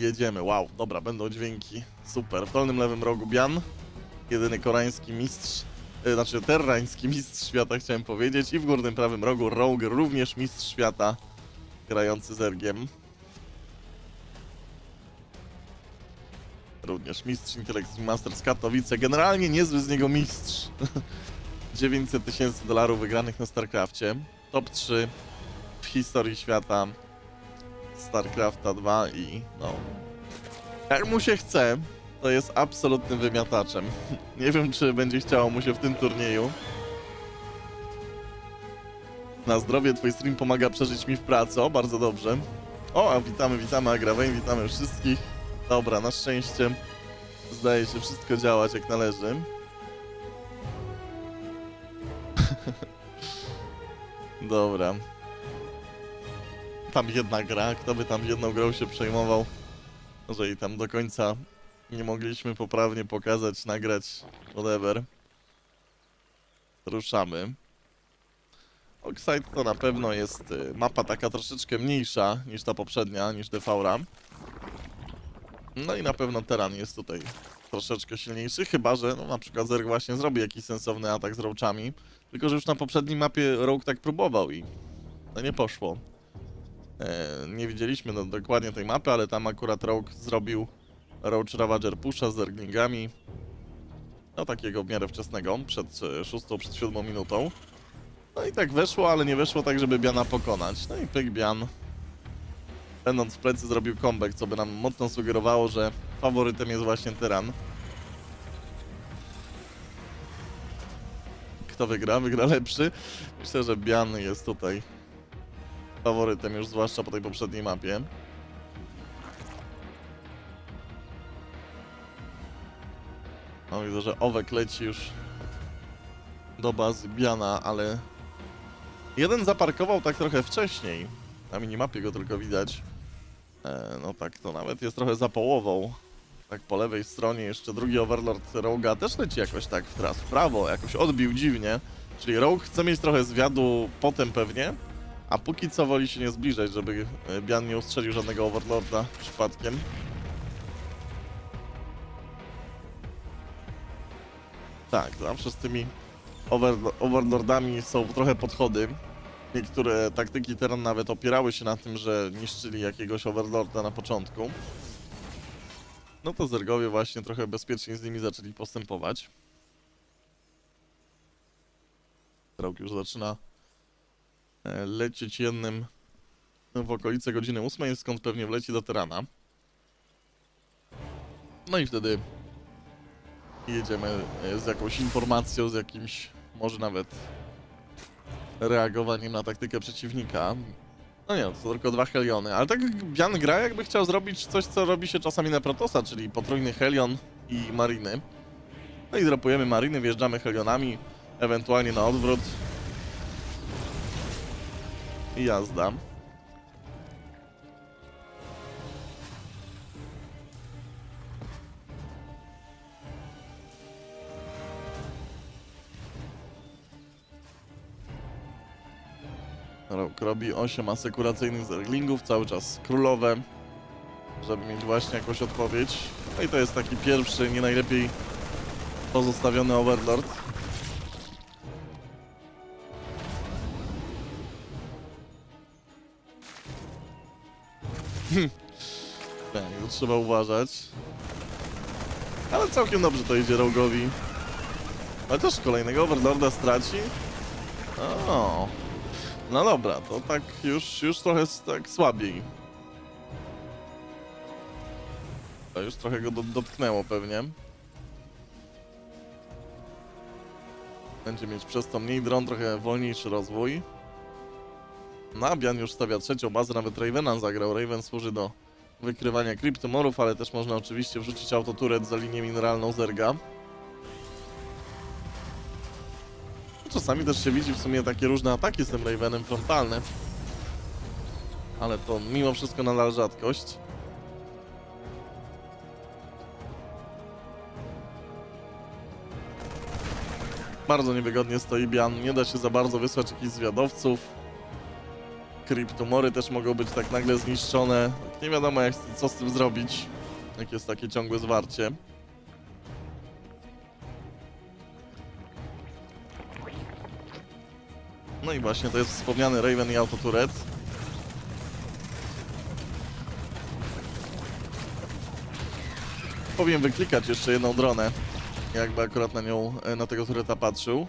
Jedziemy, wow, dobra, będą dźwięki. Super. W dolnym lewym rogu Bian, jedyny koreański mistrz, e, znaczy terrański mistrz świata chciałem powiedzieć i w górnym prawym rogu Rogue, również mistrz świata, grający z Ergiem. Również mistrz Intellect Masters Katowice, generalnie niezły z niego mistrz. 900 tysięcy dolarów wygranych na StarCrafcie. Top 3 w historii świata StarCrafta 2 i no. Jak mu się chce, to jest absolutnym wymiataczem. Nie wiem, czy będzie chciało mu się w tym turnieju. Na zdrowie twój stream pomaga przeżyć mi w pracy. O, bardzo dobrze. O, witamy, witamy Agrawain, witamy wszystkich. Dobra, na szczęście zdaje się wszystko działać jak należy. Dobra. Tam jedna gra, kto by tam jedną grą się przejmował, że i tam do końca nie mogliśmy poprawnie pokazać, nagrać, whatever. Ruszamy. Oxide to na pewno jest y, mapa taka troszeczkę mniejsza niż ta poprzednia, niż Defaura. No i na pewno Teran jest tutaj troszeczkę silniejszy, chyba że no, na przykład Zerg właśnie zrobi jakiś sensowny atak z roachami. Tylko, że już na poprzedniej mapie Rogue tak próbował i no nie poszło. E, nie widzieliśmy no, dokładnie tej mapy, ale tam akurat Rogue zrobił Roach Ravager Pusha z zerglingami. No takiego w miarę wczesnego, przed e, szóstą, przed siódmą minutą. No i tak weszło, ale nie weszło tak, żeby Biana pokonać. No i pyk Bian. Będąc w plecy zrobił comeback, co by nam mocno sugerowało, że faworytem jest właśnie Tyran. Kto wygra? Wygra lepszy. Myślę, że Bian jest tutaj faworytem już, zwłaszcza po tej poprzedniej mapie. No widzę, że Owek leci już do bazy Biana, ale jeden zaparkował tak trochę wcześniej. Na minimapie go tylko widać. E, no tak, to nawet jest trochę za połową. Tak po lewej stronie jeszcze drugi Overlord Roga też leci jakoś tak w teraz w prawo, jakoś odbił dziwnie. Czyli Rogue chce mieć trochę zwiadu potem pewnie, a póki co woli się nie zbliżać, żeby e, Bian nie ustrzelił żadnego Overlorda przypadkiem. Tak, zawsze z tymi overlo- Overlordami są trochę podchody. Niektóre taktyki teraz nawet opierały się na tym, że niszczyli jakiegoś Overlorda na początku. No to Zergowie właśnie trochę bezpiecznie z nimi zaczęli postępować. Rok już zaczyna lecieć jednym w okolice godziny 8, skąd pewnie wleci do Terana. No i wtedy jedziemy e, z jakąś informacją, z jakimś może nawet reagowaniem na taktykę przeciwnika. No nie, to tylko dwa Heliony, ale tak Bian gra jakby chciał zrobić coś, co robi się czasami na Protosa, czyli potrójny Helion i Mariny. No i dropujemy Mariny, wjeżdżamy Helionami, ewentualnie na odwrót. I jazda. Rok robi 8 asekuracyjnych zerglingów, cały czas królowe, żeby mieć właśnie jakąś odpowiedź. No i to jest taki pierwszy, nie najlepiej pozostawiony Overlord. tak, trzeba uważać. Ale całkiem dobrze to idzie Rogowi. Ale też kolejnego Overlorda straci. O. No dobra, to tak już, już trochę tak słabiej. To już trochę go do, dotknęło pewnie. Będzie mieć przez to mniej dron, trochę wolniejszy rozwój. Nabian już stawia trzecią bazę, nawet Ravena zagrał. Raven służy do wykrywania kryptomorów, ale też można oczywiście wrzucić autoturet za linię mineralną Zerga. Czasami też się widzi w sumie takie różne ataki z tym Ravenem frontalne. Ale to mimo wszystko nadal rzadkość. Bardzo niewygodnie stoi Bian, nie da się za bardzo wysłać jakichś zwiadowców. Kryptomory też mogą być tak nagle zniszczone. Nie wiadomo jak, co z tym zrobić, jak jest takie ciągłe zwarcie. No i właśnie to jest wspomniany Raven i Autoturet. Powinien wyklikać jeszcze jedną dronę, jakby akurat na nią, e, na tego tureta patrzył.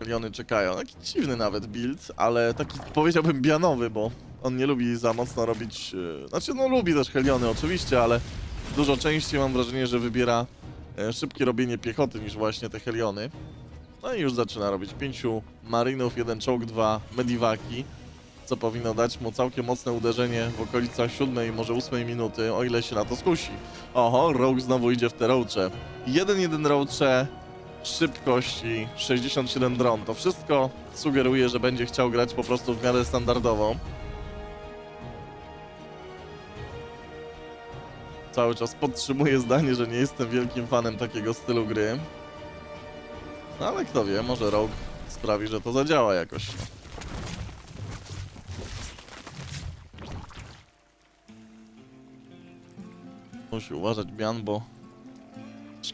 Miliony czekają. Taki dziwny nawet build, ale taki powiedziałbym bianowy, bo on nie lubi za mocno robić... e, Znaczy no lubi też Heliony oczywiście, ale dużo częściej mam wrażenie, że wybiera e, szybkie robienie piechoty niż właśnie te Heliony. No i już zaczyna robić pięciu marinów, jeden czołg, dwa mediwaki, co powinno dać mu całkiem mocne uderzenie w okolicach siódmej, może ósmej minuty, o ile się na to skusi. Oho, Rogue znowu idzie w te roache. 1-1 roache, szybkość i 67 dron. To wszystko sugeruje, że będzie chciał grać po prostu w miarę standardowo. Cały czas podtrzymuję zdanie, że nie jestem wielkim fanem takiego stylu gry. No ale kto wie, może Rogue sprawi, że to zadziała jakoś. Musi uważać Bian, bo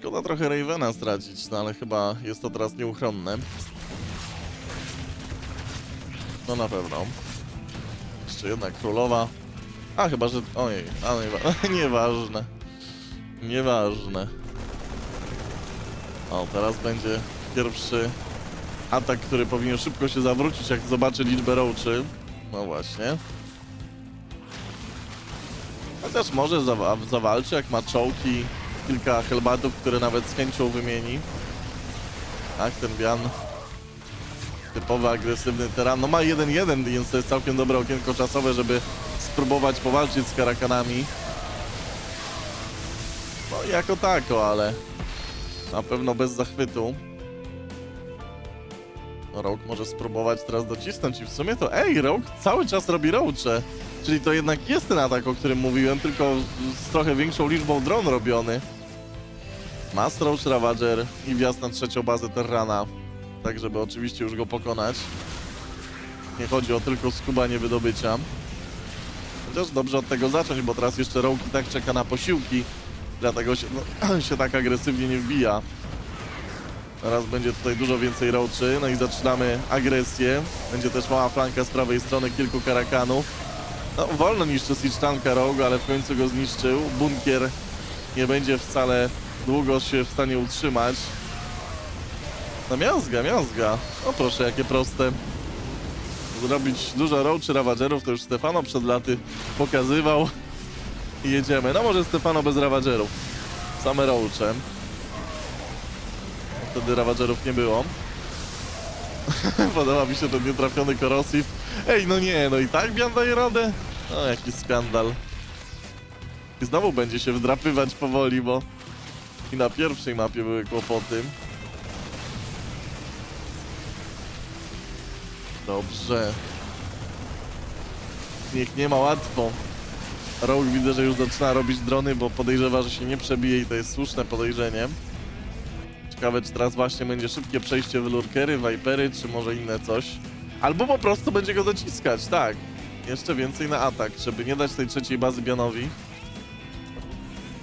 szkoda trochę Ravena stracić, no ale chyba jest to teraz nieuchronne. No na pewno. Jeszcze jedna królowa. A chyba, że... Ojej, a niewa... nieważne. Nieważne. O, teraz będzie pierwszy atak, który powinien szybko się zawrócić, jak zobaczy liczbę roaczy. No właśnie. Chociaż może zawa zawalczy, jak ma czołki, kilka helbatów, które nawet z chęcią wymieni. Tak, ten Bian. Typowy agresywny teran. No ma 1-1, więc to jest całkiem dobre okienko czasowe, żeby spróbować powalczyć z karakanami. No jako tako, ale na pewno bez zachwytu. Rogue może spróbować teraz docisnąć i w sumie to... Ej, Rogue cały czas robi roache. Czyli to jednak jest ten atak, o którym mówiłem, tylko z trochę większą liczbą dron robiony. Mass Roach Ravager i wjazd na trzecią bazę Terrana. Tak, żeby oczywiście już go pokonać. Nie chodzi o tylko skubanie wydobycia. Chociaż dobrze od tego zacząć, bo teraz jeszcze Rogue i tak czeka na posiłki. Dlatego się, no, się tak agresywnie nie wbija. Teraz będzie tutaj dużo więcej roaczy, no i zaczynamy agresję. Będzie też mała flanka z prawej strony, kilku karakanów. No, wolno niszczy Sicztanka Rogue, ale w końcu go zniszczył. Bunkier nie będzie wcale długo się w stanie utrzymać. No miazga, miazga. O proszę, jakie proste. Zrobić dużo roaczy Ravagerów, to już Stefano przed laty pokazywał. I jedziemy. No może Stefano bez Ravagerów. Same roache. Wtedy Ravagerów nie było. Podoba mi się ten nietrafiony korosif. Ej, no nie, no i tak Bian daje radę? No, jaki skandal. I znowu będzie się wdrapywać powoli, bo i na pierwszej mapie były kłopoty. Dobrze. Niech nie ma łatwo. Rogue widzę, że już zaczyna robić drony, bo podejrzewa, że się nie przebije i to jest słuszne podejrzenie. Ciekawe, czy teraz właśnie będzie szybkie przejście w lurkery, vipery, czy może inne coś. Albo po prostu będzie go dociskać, tak. Jeszcze więcej na atak, żeby nie dać tej trzeciej bazy Bianowi.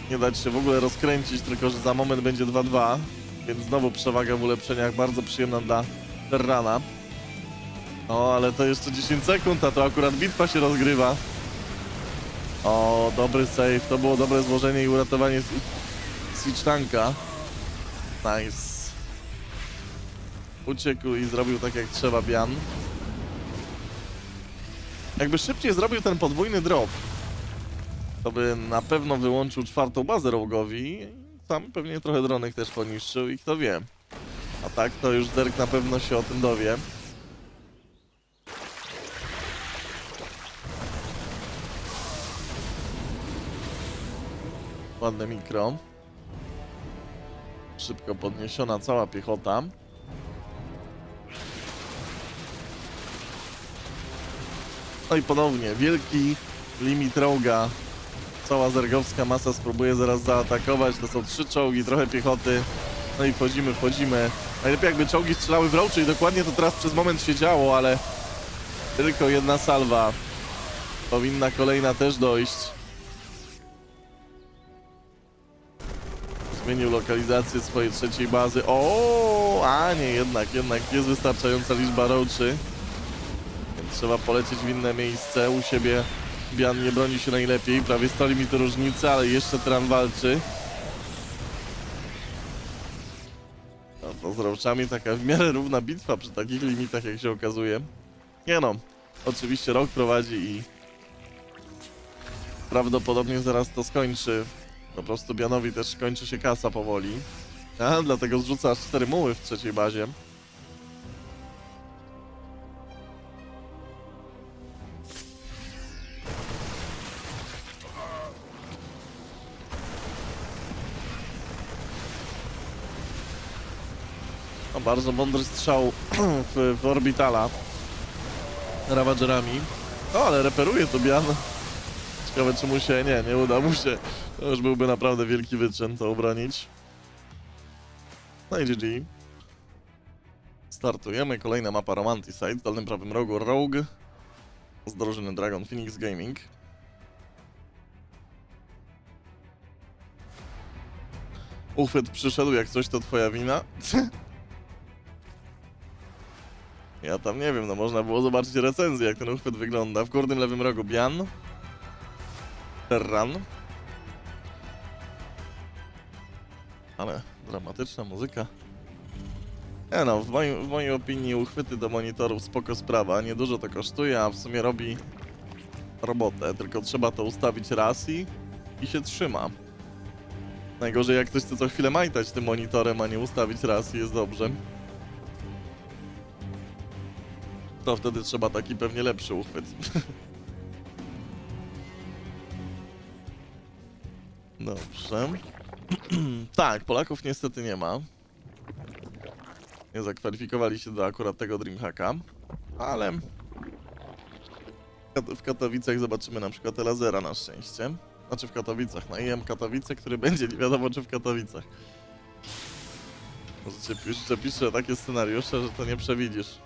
Nie dać się w ogóle rozkręcić, tylko że za moment będzie 2-2. Więc znowu przewaga w ulepszeniach, bardzo przyjemna dla Terrana. O, ale to jeszcze 10 sekund, a to akurat bitwa się rozgrywa. O, dobry save, to było dobre złożenie i uratowanie Switch Tanka. Nice. Uciekł i zrobił tak jak trzeba Bian. Jakby szybciej zrobił ten podwójny drop, to by na pewno wyłączył czwartą bazę Rogowi. Tam pewnie trochę dronek też poniszczył i kto wie. A tak to już Zerk na pewno się o tym dowie. Ładne mikro. Szybko podniesiona cała piechota. No i ponownie, wielki limit roga. Cała zergowska masa spróbuje zaraz zaatakować. To są trzy czołgi, trochę piechoty. No i wchodzimy, wchodzimy. Najlepiej jakby czołgi strzelały w roczy i dokładnie to teraz przez moment się działo, ale tylko jedna salwa. Powinna kolejna też dojść. Zmienił lokalizację swojej trzeciej bazy. O, a nie, jednak, jednak jest wystarczająca liczba roaczy. Więc trzeba polecieć w inne miejsce. U siebie Bian nie broni się najlepiej. Prawie 100 limitu różnicy, ale jeszcze Tran walczy. No to z roachami taka w miarę równa bitwa przy takich limitach, jak się okazuje. Nie no, oczywiście rok prowadzi i prawdopodobnie zaraz to skończy. Po prostu Bianowi też kończy się kasa powoli. A, dlatego zrzuca aż 4 muły w trzeciej bazie. No, bardzo mądry strzał w, w orbitala Ravagerami. No ale reperuje to Bian. Ciekawe czy mu się, nie, nie uda mu się. To już byłby naprawdę wielki wyczyn to obronić. No i GG. Startujemy, kolejna mapa Romanticide, w dolnym prawym rogu Rogue z drużyny Dragon Phoenix Gaming. Uchwyt przyszedł, jak coś to twoja wina. Ja tam nie wiem, no można było zobaczyć recenzję, jak ten uchwyt wygląda. W górnym lewym rogu Bian. Terran. Ale dramatyczna muzyka. Nie no, w, moim, w mojej opinii uchwyty do monitorów spoko sprawa. Niedużo to kosztuje, a w sumie robi robotę. Tylko trzeba to ustawić raz i, i się trzyma. Najgorzej jak ktoś chce co chwilę majtać tym monitorem, a nie ustawić raz i jest dobrze. To wtedy trzeba taki pewnie lepszy uchwyt. Dobrze. tak, Polaków niestety nie ma. Nie zakwalifikowali się do akurat tego Dreamhacka, ale w Kat- w Katowicach zobaczymy na przykład Lazera na szczęście. Znaczy w Katowicach, na IM Katowice, który będzie nie wiadomo czy w Katowicach. Możecie pisze, pisze takie scenariusze, że to nie przewidzisz.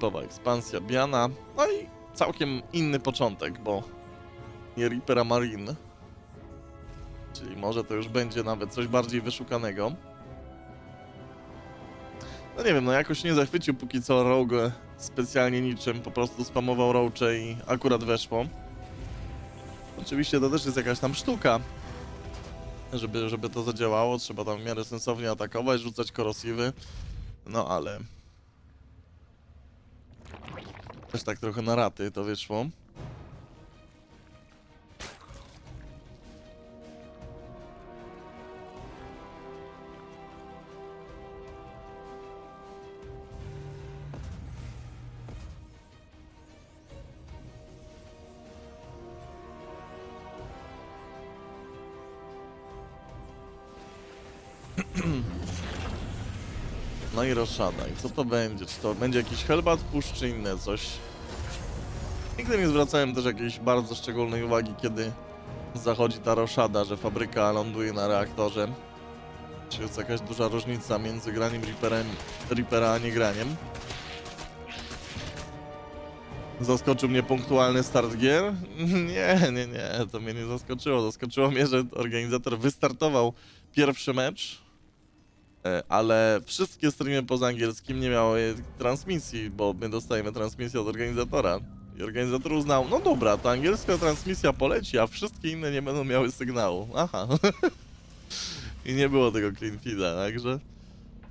Typowa ekspansja Biana. No i całkiem inny początek, bo nie Reapera Marine. Czyli może to już będzie nawet coś bardziej wyszukanego. No nie wiem, no jakoś nie zachwycił póki co Rogue specjalnie niczym, po prostu spamował Roache i akurat weszło. Oczywiście to też jest jakaś tam sztuka, żeby, żeby to zadziałało, trzeba tam w miarę sensownie atakować, rzucać korosiwy, no ale... Też tak trochę na raty to wyszło. No i co to będzie? Czy to będzie jakiś Hellbat Push, czy inne coś? Nigdy nie zwracałem też jakiejś bardzo szczególnej uwagi, kiedy zachodzi ta roszada, że fabryka ląduje na reaktorze. Czy jest jakaś duża różnica między graniem Reaperem, Reapera a nie graniem? Zaskoczył mnie punktualny start gier? Nie, nie, nie, to mnie nie zaskoczyło. Zaskoczyło mnie, że organizator wystartował pierwszy mecz, ale wszystkie streamy poza angielskim nie miały transmisji, bo my dostajemy transmisję od organizatora. I organizator uznał, no dobra, ta angielska transmisja poleci, a wszystkie inne nie będą miały sygnału. Aha. I nie było tego clean feeda, także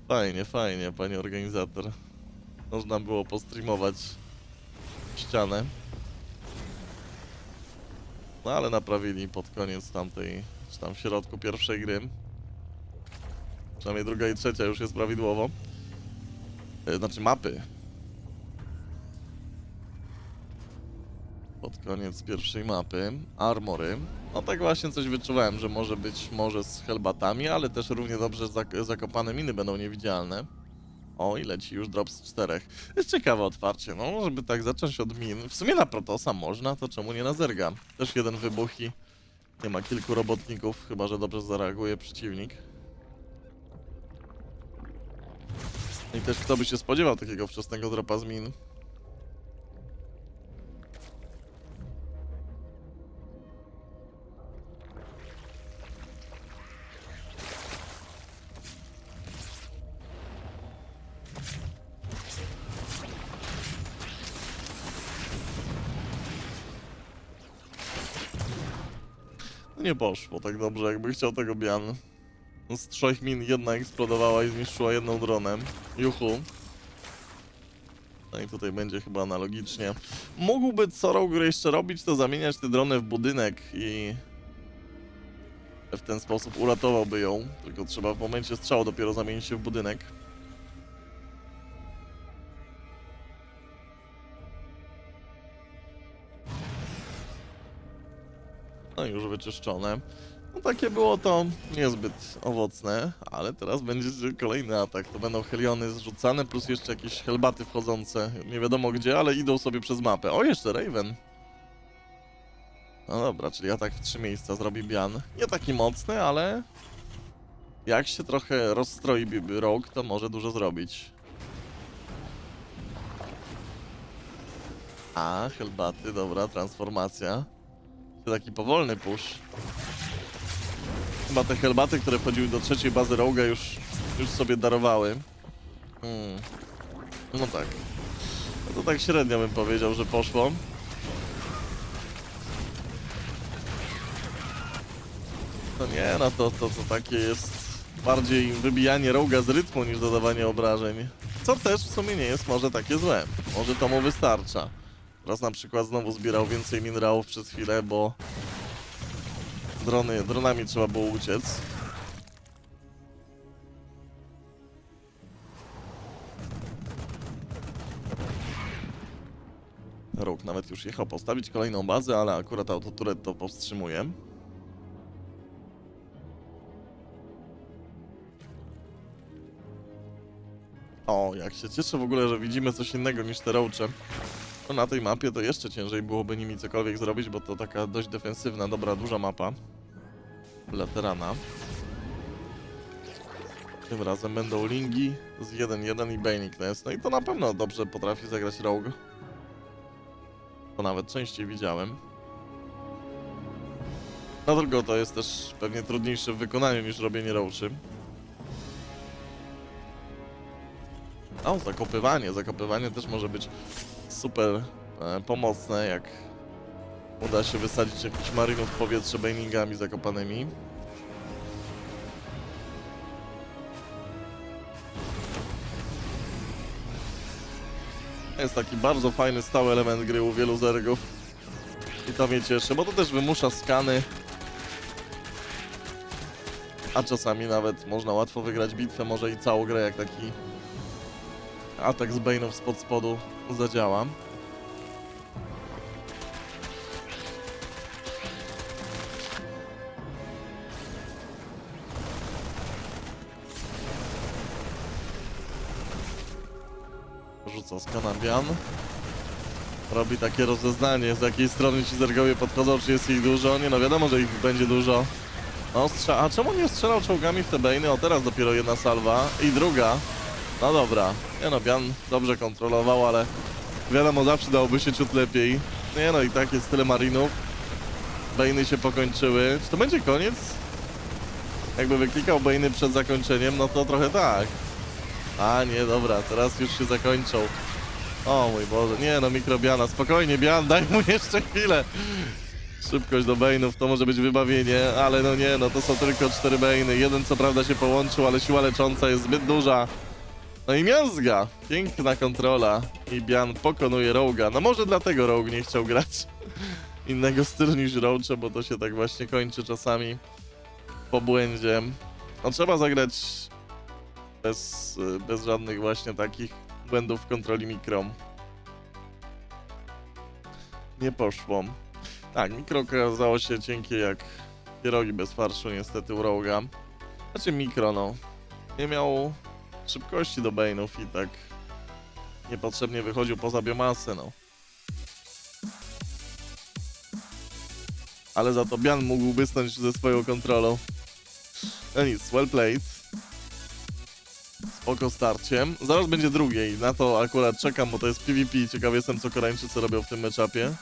fajnie, fajnie, panie organizator. Można było postreamować ścianę. No ale naprawili pod koniec tamtej, czy tam w środku pierwszej gry. Przynajmniej druga i trzecia już jest prawidłowo. E, Znaczy mapy. Pod koniec pierwszej mapy. Armory. No tak właśnie coś wyczuwałem, że może być może z helbatami, ale też równie dobrze zak zakopane miny będą niewidzialne. O, i leci już drop z czterech. Jest ciekawe otwarcie, no, żeby tak zacząć od min. W sumie na Protosa można, to czemu nie na Zerga? Też jeden wybuch i Nie ma kilku robotników, chyba że dobrze zareaguje przeciwnik. I też kto by się spodziewał takiego wczesnego dropa z min. No Nie poszło tak dobrze, jakby chciał tego Bian. Z trzech min jedna eksplodowała i zniszczyła jedną dronem. Juhu. No i tutaj będzie chyba analogicznie. Mógłby co Rogue jeszcze robić, to zamieniać te drony w budynek i... W ten sposób uratowałby ją. Tylko trzeba w momencie strzału dopiero zamienić się w budynek. No już wyczyszczone. No takie było to niezbyt owocne, ale teraz będzie kolejny atak. To będą heliony zrzucane, plus jeszcze jakieś helbaty wchodzące. Nie wiadomo gdzie, ale idą sobie przez mapę. O, jeszcze Raven. No dobra, czyli atak w trzy miejsca zrobi Bian. Nie taki mocny, ale... Jak się trochę rozstroi Rogue, to może dużo zrobić. A, helbaty, dobra, transformacja. Taki powolny push. Chyba te helbaty, które wchodziły do trzeciej bazy Roga już, już sobie darowały. Hmm. No tak. No to tak średnio bym powiedział, że poszło. No nie, no to, to, to takie jest bardziej wybijanie Roga z rytmu niż dodawanie obrażeń. Co też w sumie nie jest może takie złe. Może to mu wystarcza. Teraz na przykład znowu zbierał więcej minerałów przez chwilę, bo drony, dronami trzeba było uciec. Róg nawet już jechał postawić kolejną bazę, ale akurat autoturet to powstrzymuje. O, jak się cieszę w ogóle, że widzimy coś innego niż te roache. Na tej mapie to jeszcze ciężej byłoby nimi cokolwiek zrobić, bo to taka dość defensywna, dobra, duża mapa. Laterana. Tym razem będą Lingi z 1-1 i Baneikness. No i to na pewno dobrze potrafi zagrać Rogue. To nawet częściej widziałem. No tylko to jest też pewnie trudniejsze w wykonaniu niż robienie roachy. O, zakopywanie. Zakopywanie też może być super e, pomocne, jak uda się wysadzić jakiś marynów w powietrze baningami zakopanymi. Jest taki bardzo fajny, stały element gry u wielu zergów. I to mnie cieszy, bo to też wymusza skany. A czasami nawet można łatwo wygrać bitwę, może i całą grę, jak taki atak z Bane'ów spod spodu zadziała. Rzuca skanabian. Robi takie rozeznanie, z jakiej strony ci zergowie podchodzą, czy jest ich dużo. Nie no, wiadomo, że ich będzie dużo. No, strza- A czemu nie strzelał czołgami w te Bane'y? O, teraz dopiero jedna salwa. I druga. No dobra. Nie no, Bian dobrze kontrolował, ale wiadomo, zawsze dałoby się ciut lepiej. Nie no, i tak jest tyle marinów. Bane'y się pokończyły. Czy to będzie koniec? Jakby wyklikał Bane'y przed zakończeniem, no to trochę tak. A nie, dobra, teraz już się zakończą. O mój Boże, nie no, mikrobiana, spokojnie, Bian, daj mu jeszcze chwilę. Szybkość do Bane'ów to może być wybawienie, ale no nie, no to są tylko cztery Bane'y. Jeden co prawda się połączył, ale siła lecząca jest zbyt duża. No i miazga, piękna kontrola i Bian pokonuje Roga. No może dlatego Rogue nie chciał grać innego stylu niż Roache, bo to się tak właśnie kończy czasami po błędzie. No trzeba zagrać bez, bez żadnych właśnie takich błędów w kontroli mikro. Nie poszło. Tak, mikro okazało się cienkie jak pierogi bez farszu niestety u Roga. Znaczy mikro no. Nie miał szybkości do Bane'ów i tak niepotrzebnie wychodził poza biomasę no. Ale za to Bian mógłby stanąć ze swoją kontrolą. No nic, well played. Spoko starciem. Zaraz będzie drugie i na to akurat czekam, bo to jest PvP i ciekaw jestem, co Koreańczycy robią w tym meczapie.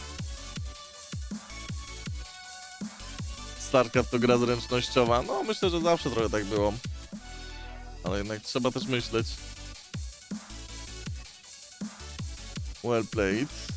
StarCraft to gra zręcznościowa. No, myślę, że zawsze trochę tak było. Ale jednak trzeba też myśleć. Well played.